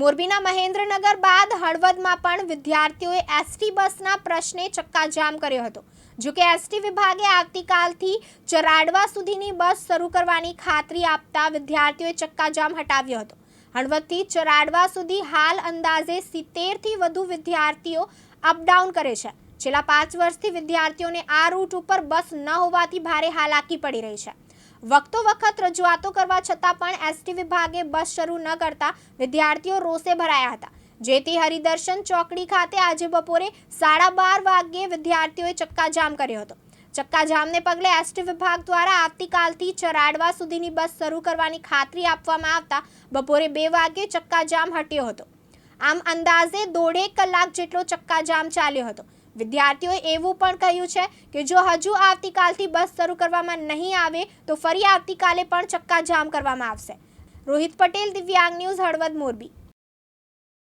મોરબીના મહેન્દ્રનગર બાદ હળવદમાં પણ વિદ્યાર્થીઓએ એસટી બસના પ્રશ્ને ચક્કાજામ કર્યો હતો. જો કે એસટી વિભાગે આવતીકાલથી ચરાડવા સુધીની બસ શરૂ કરવાની ખાતરી આપતા વિદ્યાર્થીઓએ ચક્કાજામ હટાવ્યો હતો. હળવદથી ચરાડવા સુધી હાલ અંદાજે સિત્તેરથી વધુ વિદ્યાર્થીઓ અપડાઉન કરે છે. છેલ્લા પાંચ વર્ષથી વિદ્યાર્થીઓને આ રૂટ ઉપર બસ ન હોવાથી ભારે હાલાકી પડી રહી છે. વખતો વખત રજૂઆતો કરવા છતાં પણ એસટી વિભાગે બસ શરૂ ન કરતા વિદ્યાર્થીઓ રોષે ભરાયા હતા. જેથી હરિદર્શન ચોકડી ખાતે આજે બપોરે સાડા બાર વાગ્યે વિદ્યાર્થીઓએ ચક્કાજામ કર્યો હતો. ચક્કાજામને પગલે એસટી વિભાગ દ્વારા આવતીકાલથી ચરાડવા સુધીની બસ શરૂ કરવાની ખાતરી આપવામાં આવતા બપોરે બે વાગ્યે ચક્કાજામ હટ્યો હતો. આમ અંદાજે દોઢેક કલાક જેટલો ચક્કાજામ ચાલ્યો હતો. વિદ્યાર્થીઓએ એવું પણ કહ્યું છે કે જો હજુ આવતીકાલથી બસ શરૂ કરવામાં નહીં આવે, તો ફરી આવતીકાલે પણ ચક્કાજામ કરવામાં આવશે. રોહિત પટેલ, દિવ્યાંગ ન્યૂઝ હળવદ મોરબી.